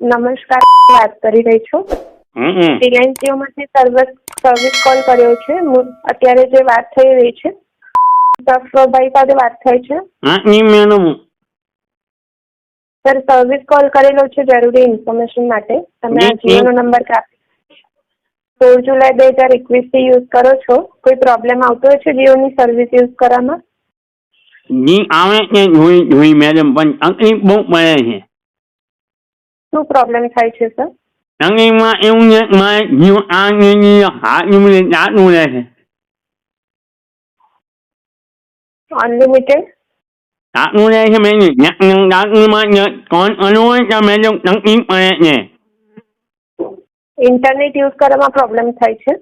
નમસ્કાર વાત કરી રહી છું. રિલાયન્સ જીઓમાંથી સર્વિસ સર્વિસ કોલ કર્યો છે. અત્યારે જે વાત થઈ રહી છે સફભાઈ સાથે વાત થઈ છે. સર સર્વિસ કોલ કરેલો છે જરૂરી ઇન્ફોર્મેશન માટે. તમે આ. જીઓનો નંબર કાપી સોળ જુલાઈ બે હજાર એકવીસથી યુઝ કરો છો. કોઈ પ્રોબ્લેમ આવતો હોય છે જીઓની સર્વિસ યુઝ કરવામાં? જી આવે છે જોઈ જોઈ મેડમ પણ તકલીફ બહુ પડે છે. શું પ્રોબ્લેમ થાય છે સર તકલીફમાં એવું છે કે મારે જીવ આ ની હાથની જાતું રહે છે અનલિમિટેડ જાતું રહે છે મેડમ જાતુંમાં કોણ કરવું હોય તો મેડમ તકલીફ પડે છે ઇન્ટરનેટ યુઝ કરવામાં પ્રોબ્લેમ થાય છે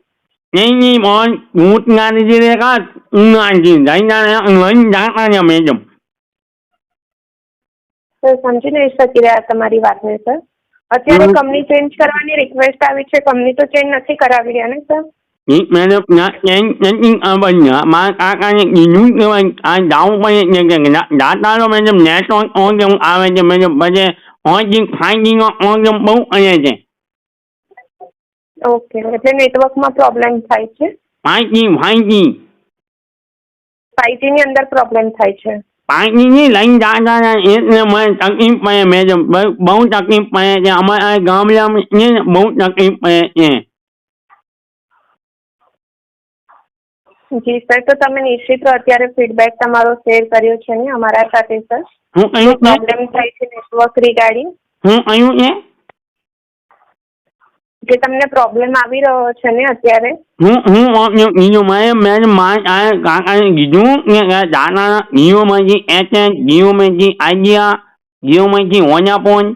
નહીં નહીં બોલ ભૂત ના લીધે કા ઊંઘાજી જઈને વન જાતા છે મેડમ સર સમજી નહીં શકી રહ્યા તમારી વાતને સર અત્યારે કંપની ચેન્જ કરવાની રિક્વેસ્ટ આવી છે. કંપની તો ચેન્જ નથી કરાવી રહ્યા ને સર મેડમ ના ચેન્જ નથી આવવાની મારા કાકાને કીધું આ જવું પડે છે કે દાતા તો મેડમ નેટવર્ક ઓર્ડર આવે છે? મેડમ બહુ કરે છે. ઓકે એટલે નેટવર્કમાં પ્રોબ્લેમ થાય છે? ફાઇવજી ફાઇવજી ફાઈવજી ની અંદર પ્રોબ્લેમ થાય છે. ફાઇવજીની લઈને જાતા હતા એટલે મને તકલીફ પડે મેડમ બહુ તકલીફ પડે છે અમારા ગામડામાં બહુ તકલીફ પડે છે જી સર તો તમે નિશ્ચિત અત્યારે ફીડબેક તમારો શેર કર્યો છે ને અમારા સાથે સર હું કયું પ્રોબ્લેમ થાય છે નેટવર્ક રિગાર્ડિંગ હું કયું છે જે તમને પ્રોબ્લેમ આવી રહ્યો છે ને અત્યારે? હું હું મારે મેં મારા આ કાકાને કીધું કે દાદા જીઓમાંથી એરટેલ જીઓમાંથી આઈડિયા જીઓમાંથી વોડાફોન.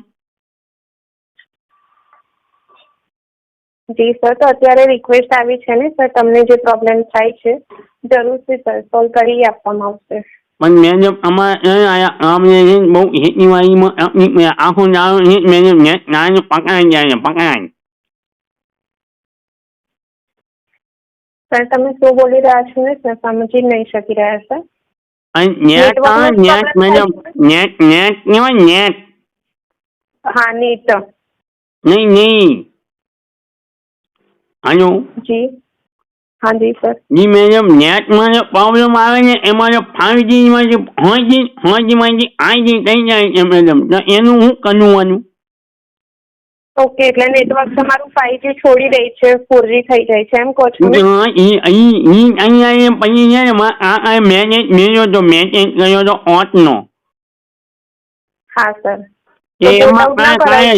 જી સર તો અત્યારે રિક્વેસ્ટ આવી છે ને સર તમને જે પ્રોબ્લેમ થાય છે જરૂરથી સર સોલ્વ કરી આપવામાં આવશે. પણ મેડમ અમારે ને બહુ ખેતીવાડીમાં આખો મેડમ નેટ નાનું પકડાઈ જાય પકડાય સર તમે શું બોલી રહ્યા છો ને? સર સમજી નહીં શકી રહ્યા સર નેટ નેટ મેડમ થાય? નેટ નેટ કહેવાય નેટ. હા નેટ. નહીં નહીં. હલો. જી. હા જી સર. જી મેડમ નેટમાં જે પ્રોબ્લેમ આવે છે એમાં જે ફાઈવજીમાં જે ફોરજીમાં જે આઈજી થઈ જાય છે મેડમ એનું હું કરવાનું ઓકે એટલે નેટવર્ક તમારું ફાઈવજી છોડી દે છે ફોરજી થઈ જાય છે એમ કહો છો ને? હા સર તો એમાં આઉટ ના કરાય.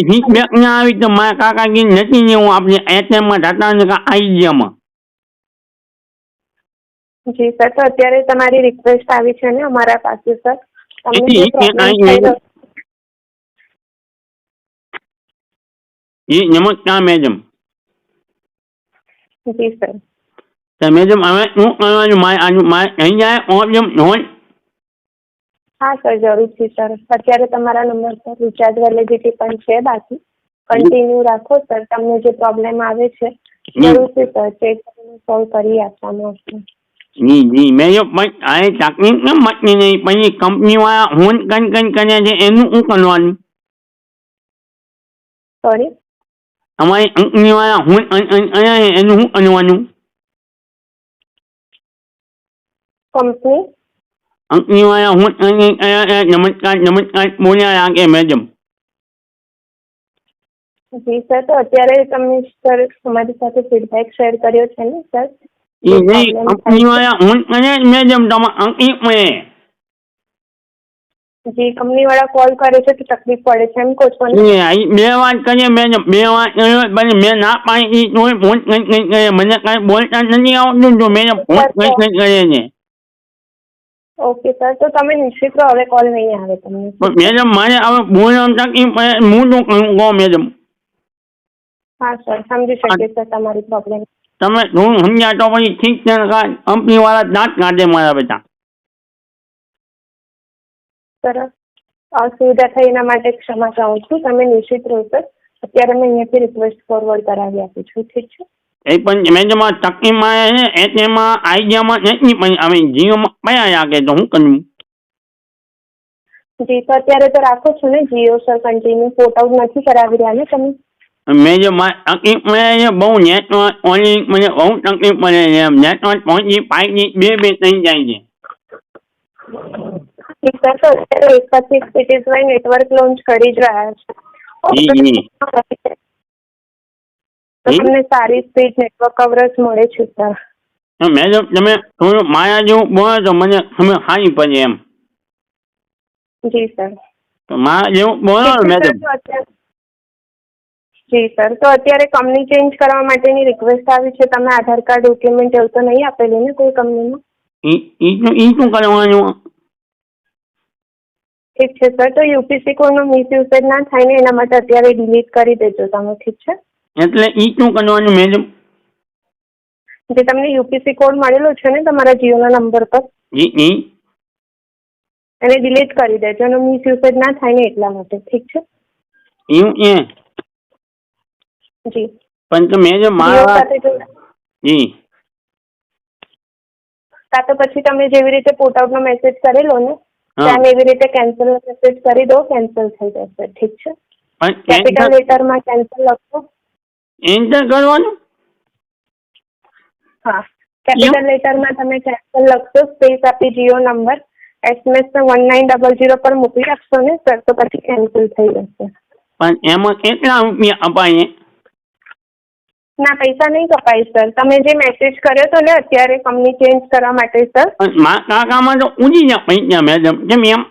જી સર તો અત્યારે તમારી રિક્વેસ્ટ આવી છે ને અમારા પાસે સર તમને જે જી સર. તો મેડમ હવે હું કરવાનું મારે આજુ મારે અહીંયા પ્રોબ્લેમ હોય. હા સર જરૂરથી સર. અત્યારે તમારા નંબર પર રિચાર્જ વેલિડિટી પણ છે બાકી. કન્ટિન્યુ રાખો સર. તમને જે પ્રોબ્લેમ આવે છે જરૂરથી સર ચેક કરીને સોલ્વ કરી આપવામાં આવશે. જી જી. મેડમ પણ આ તકલીફ કેમ મતની નહીં પછી કંપનીવાળા હોન કન કન કરે છે એનું શું કરવાનું? સોરી અમારી અન અન કરે છે એનું શું કરવાનું કંપની અન કરે છે નમસ્કાર નમસ્કાર બોલ્યા રાખે મેડમ જી સર તો અત્યારે તમે સર અમારી સાથે ફીડબેક શેર કર્યો છે ને સર એ નહીં ફોન કરે છે મેડમ તમારે અંકિત પડે જી કંપની વાળા કોલ કરે છે તો તકલીફ પડે છે એમ કહો છો બે વાત કરીએ મેં બે વાત કરી મેં ના પાડી તોય ફોન કઈ કઈ કરે મને કઈ બોલતા નથી આવતું તો મેડમ ફોન કઈ કઈ કરે છે. ઓકે સર તો તમે નિશ્ચિત રહો હવે કોલ નહીં આવે તમને. પણ મેડમ મારે હવે તકલીફ પડે હું શું કહું કહો મેડમ. હા સર સમજી શકીએ સર તમારી પ્રોબ્લેમ તમે હું સમજ્યા તો પછી ઠીક છે કંપની વાળા દાંત કાઢે મારા બેટા સર અસુવિધા થઈ એના માટે ક્ષમા ચાહું છું. તમે નિશ્ચિત રહો સર. અત્યારે મેં અહીંયાથી રિક્વેસ્ટ ફોરવર્ડ કરાવી આપું છું. ઠીક છે? એ પણ મેડમ આ તકલીફ મારે છે. એટીએમમાં આઈડિયામાં નથી પણ હવે જીઓમાં કયા લાગે તો શું કરવું જી તો અત્યારે તો રાખો છો ને Jio sir continue port out નથી કરાવી રહ્યા ને તમે? મેં જો મારે તકલીફ પડે છે બહુ નેટવર્ક ઓનલી મને બહુ તકલીફ પડે છે. એમ નેટવર્ક પહોંચી પાંચની બે બે થઈ જાય છે. જી સર તો એક પછી એક સિટીઝ વાઇઝ નેટવર્ક લોન્ચ કરી જ રહ્યા છે. તમને સારી સ્પીડ નેટવર્ક કવરેજ મળે છે સર મેડમ તમે માયા જેવું બોલો તો મને પડે એમ. જી સર મારા જેવું બોલો મેડમ અત્યારે- જી સર તો અત્યારે કંપની ચેન્જ કરવા માટેની રિક્વેસ્ટ આવી છે. તમે આધાર કાર્ડ ડોક્યુમેન્ટ એવું તો નહીં આપેલું ને કોઈ કંપનીમાં ઈ શું કરવાનું? ઠીક છે સર તો યુપીસી કોડનો મિસયુઝ ના થાય ને એના માટે અત્યારે ડિલીટ કરી દેજો તમે ઠીક છે? એટલે ઈ શું કરવાનું મેડમ જે તમને યુપીસી કોડ મળેલો છે ને તમારા જીઓના નંબર પર. ઈ ઈ. એને ડિલીટ કરી દેજો એનો મિસયુઝ ના થાય ને એટલા માટે ઠીક છે? એવું એ જી. પણ તો મેં જીઓ મારા જી કાં તો પછી તમે જેવી રીતે પોર્ટ આઉટનો મેસેજ કરેલો ને ત્યાં એવી રીતે કેન્સલ મેસેજ કરી દો કેન્સલ થઈ જશે. ઠીક છે? કેપિટલ લેટરમાં કેન્સલ લખો. એન્ટર કરવાનું? હા. કેપિટલ લેટરમાં તમે કેન્સલ લખશો સ્પેસ આપી Jio number. SMS one nine double zero પર મોકલી આપશો ને સર તો પછી કેન્સલ થઈ જશે. પણ એમાં કેટલા રૂપિયા અપાય? ના પૈસા નહીં કપાય સર તમે જે મેસેજ કર્યો હતો ને અત્યારે કંપની ચેન્જ કરવા માટે સર કાકામાં તો ઉડી જાય પૈસા મેડમ કેમ એમ?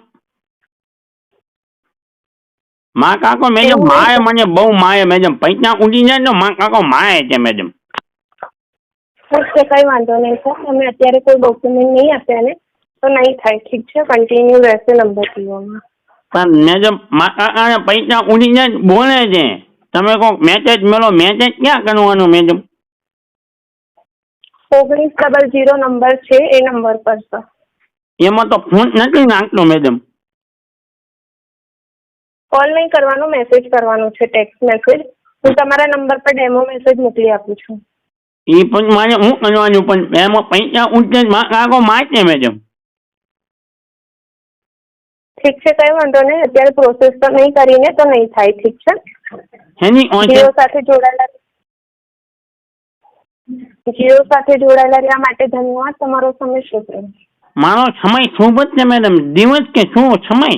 માં કાકો મેડમ મારે મને બહુ મારે મેડમ પૈસા ઉડી જાય તો મા કાકો મારે છે મેડમ છે કઈ વાંધો નહીં સર તમે અત્યારે કોઈ ડોક્યુમેન્ટ નહીં આપ્યા ને તો નહીં થાય. ઠીક છે કન્ટિન્યુ રહેશે નંબર પીવામાં. પણ મેડમ મા કાકાને પૈસા ઉડી જાય બોલે છે. તમે કહો મેસેજ મેલો મેસેજ ક્યાં કરવાનો મેડમ ઓગણીસ ડબલ જીરો નંબર છે એ નંબર પર સર એમાં તો ફોન નથી નાખતો મેડમ કોલ નહીં કરવાનો મેસેજ કરવાનો છે ટેક્સ્ટ મેસેજ હું તમારા નંબર પર ડેમો મેસેજ મોકલી આપું છું. એ પણ મારે હું કરવાનું પણ એમાં પૈસા ઉડશે મા કાકો મારશે મેડમ ઠીક છે કઈ વાંધો નહીં. અત્યારે પ્રોસેસ તો નહીં કરીને તો નહીં થાય ઠીક છે? ઓછે જીઓ સાથે જોડાયેલા જીઓ સાથે જોડાયેલા રહ્યા માટે ધન્યવાદ તમારો સમય શુભ રહે. મારો સમય શુભ જ છે મેડમ દિવસ કે શું? સમય?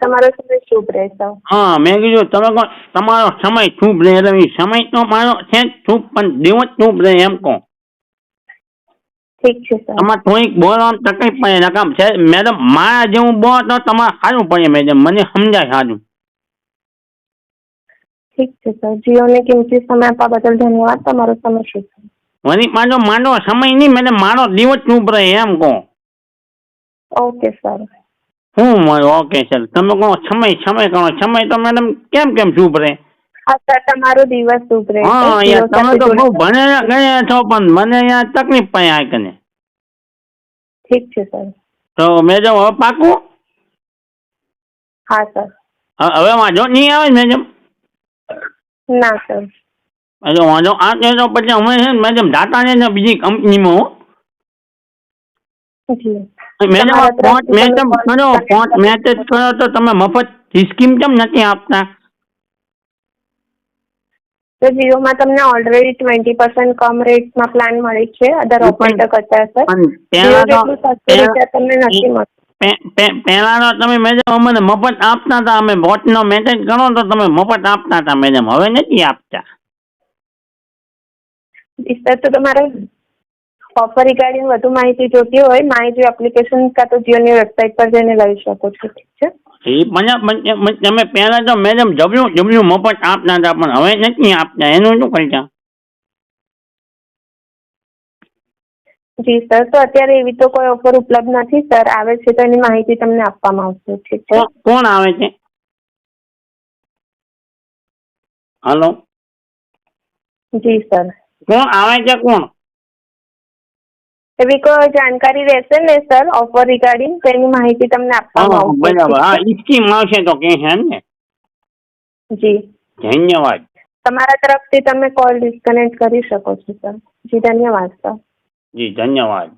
તમારો સમય શુભ રહે હા મેં કીધું તમે કહો તમારો સમય શુભ રહે એટલે સમય તો મારો છે શુભ પણ દિવસ શુભ રહે એમ કહો. ઠીક છે સર તમારે થોડીક બોલવામાં તકલીફ પડે નકામ છે. મેડમ મારા જેવું બોલો તો તમારે સારું પડે મેડમ. મને સમજાય સારું. ઠીક છે સર જીઓને કિંમતી સમય આપવા બદલ ધન્યવાદ. તમારો સમય વળી પાછો મારો સમય નહીં મેડમ. મારો દિવસ ચૂપ રહે એમ કહો. Okay sir. હું ઓકે સર તમે કહો સમય સમય કહો. સમય તો મેડમ કેમ કેમ ચૂપ રહે? તમારો દિવસ શુભ રહે હા યાર તમે તો બહુ ભણેલા ગયા છો પણ મને યાર તકલીફ પડે આ કને ઠીક છે સર તો મેડમ હવે પાકું? હા સર હવે વાંધો નહીં આવે ને મેડમ? ના સર એટલે વાંધો આ છે તો પછી અમે છે ને મેડમ જાતા ને બીજી કંપનીમાં હો. મેડમ ફોન મેડમ કરો ફોન મેસેજ કરો તો તમે મફત સ્કીમ કેમ નથી આપતા? તો જીઓમાં તમને ઓલરેડી ટ્વેન્ટી પર્સન્ટ કમ રેટમાં પ્લાન મળે છે અધર ઓપરેટર કરતા સર તમને નથી મળતું. પે- પે- પહેલા તો તમે મેડમ અમને મફત આપતા હતા અમે વોટનો મેસેજ કરો તો તમે મફત આપતા હતા મેડમ હવે નથી આપતા. સર તો તમારે ઓફર રિગાર્ડિંગ વધુ માહિતી જોતી હોય માહિતી એપ્લિકેશન કાં તો જીઓની વેબસાઇટ પર જઈને લઈ શકો છે. એ મને તમે પહેલા તો મેડમ જબલું જબલું મફત આપતા હતા પણ હવે નથી આપતા. એનું શું કરતા જી સર તો અત્યારે એવી તો કોઈ ઓફર ઉપલબ્ધ નથી સર. આવે છે તો એની માહિતી તમને આપવામાં આવશે. ઠીક છે? કોણ કોણ આવે છે? હલો? જી સર. કોણ આવે છે કોણ? એવી કોઈ જાણકારી રહેશે ને સર ઓફર રિગાર્ડિંગ તેની માહિતી તમને આપવામાં આવશે. બરાબર. હા ઠીક સ્કીમ આવશે તો કે છે ને. જી. ધન્યવાદ. તમારા તરફથી તમે કોલ ડિસ્કનેક્ટ કરી શકો છો સર જી ધન્યવાદ સર જી ધન્યવાદ.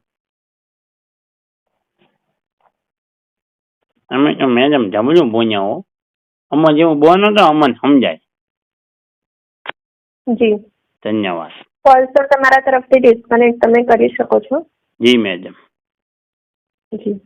અમે તો મેડમ જબરું બોલ્યા હો. અમન જેવું બોલો તો અમને સમજાય. જી. ધન્યવાદ. કોલ તો તમારા તરફથી ડિસ્કનેક્ટ તમે કરી શકો છો. જી મેડમ જી.